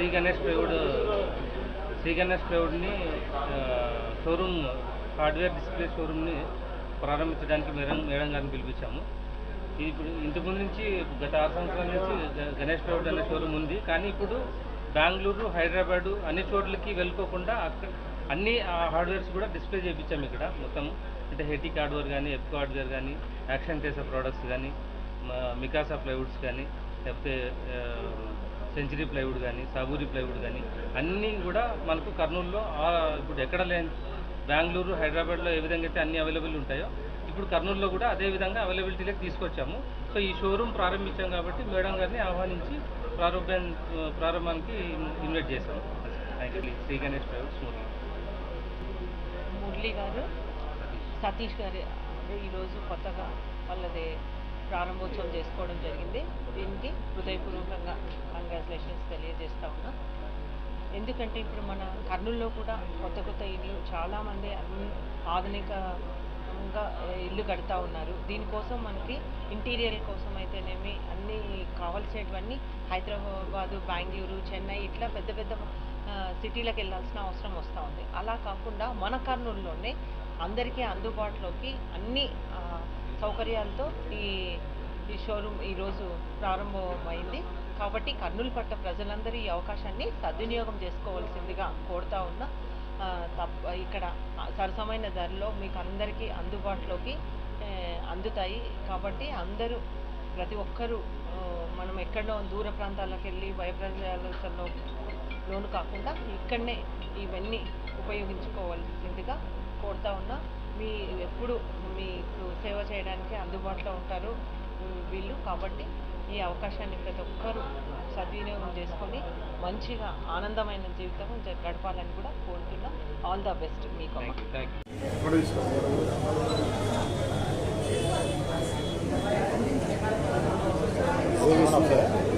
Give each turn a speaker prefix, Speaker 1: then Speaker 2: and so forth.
Speaker 1: Shri Ganesh plywood Shri Ganesh ప్లైవుడ్ని showroom hardware display షోరూమ్ని ప్రారంభించడానికి మేడం మేడం గారిని పిలిపించాము. ఇది ఇప్పుడు ఇంతకుముందు నుంచి గత ఆరు సంవత్సరాల నుంచి గణేష్ ప్లైవుడ్ అనే షోరూమ్ ఉంది. కానీ ఇప్పుడు బెంగళూరు హైదరాబాదు అన్ని చోట్లకి వెళ్ళిపోకుండా అక్కడ అన్ని ఆ హార్డ్వేర్స్ కూడా డిస్ప్లే చేయించాము ఇక్కడ మొత్తం. అంటే హెటిక్ హార్డ్వేర్ కానీ ఎప్కో హార్డ్వేర్ కానీ యాక్షన్ చేసే ప్రోడక్ట్స్ కానీ మికాసా ప్లైవుడ్స్ కానీ లేకపోతే సెంచరీ ప్లైవుడ్ కానీ సాబూరి ప్లైవుడ్ కానీ అన్నీ కూడా మనకు కర్నూలులో ఇప్పుడు ఎక్కడ లేని బెంగళూరు హైదరాబాద్లో ఏ విధంగా అయితే అన్ని అవైలబుల్ ఉంటాయో ఇప్పుడు కర్నూలులో కూడా అదే విధంగా అవైలబిలిటీలోకి తీసుకొచ్చాము. సో ఈ షోరూమ్ ప్రారంభించాం కాబట్టి మేడం గారిని ఆహ్వానించి ప్రారంభ ప్రారంభానికి ఇన్వైట్ చేశాము శ్రీ గణేష్ ప్రైవేట్ మురళి
Speaker 2: మురళి గారు సతీష్ గారు ఈరోజు కొత్తగా వాళ్ళది ప్రారంభోత్సవం చేసుకోవడం జరిగింది. దీనికి హృదయపూర్వక ఎందుకంటే ఇప్పుడు మన కర్నూలులో కూడా కొత్త కొత్త ఇల్లు చాలామంది ఆధునికంగా ఇల్లు కడతా ఉన్నారు. దీనికోసం మనకి ఇంటీరియర్ కోసం అయితేనేమి అన్ని కావాల్సినవన్నీ హైదరాబాదు బెంగళూరు చెన్నై ఇట్లా పెద్ద పెద్ద సిటీలకు వెళ్ళాల్సిన అవసరం వస్తూ ఉంది. అలా కాకుండా మన కర్నూలులోనే అందరికీ అందుబాటులోకి అన్ని సౌకర్యాలతో ఈ ఈ షోరూమ్ ఈరోజు ప్రారంభమైంది. కాబట్టి కర్నూలు పట్ట ప్రజలందరూ ఈ అవకాశాన్ని సద్వినియోగం చేసుకోవాల్సిందిగా కోరుతా ఉన్నా. తప్ప ఇక్కడ సరసమైన ధరలో మీకు అందరికీ అందుబాటులోకి అందుతాయి. కాబట్టి అందరూ ప్రతి ఒక్కరూ మనం ఎక్కడో దూర ప్రాంతాలకు వెళ్ళి భయప్రదేశాలలో లోను కాకుండా ఇక్కడనే ఇవన్నీ ఉపయోగించుకోవాల్సిందిగా కోరుతా ఉన్నా. మీ ఎప్పుడు మీకు సేవ చేయడానికి అందుబాటులో ఉంటారు వీళ్ళు. కాబట్టి ఈ అవకాశాన్ని ప్రతి ఒక్కరూ సద్వినియోగం చేసుకొని మంచిగా ఆనందమైన జీవితం గడపాలని కూడా కోరుతున్నా. ఆల్ ద బెస్ట్ మీకు.
Speaker 1: Thank you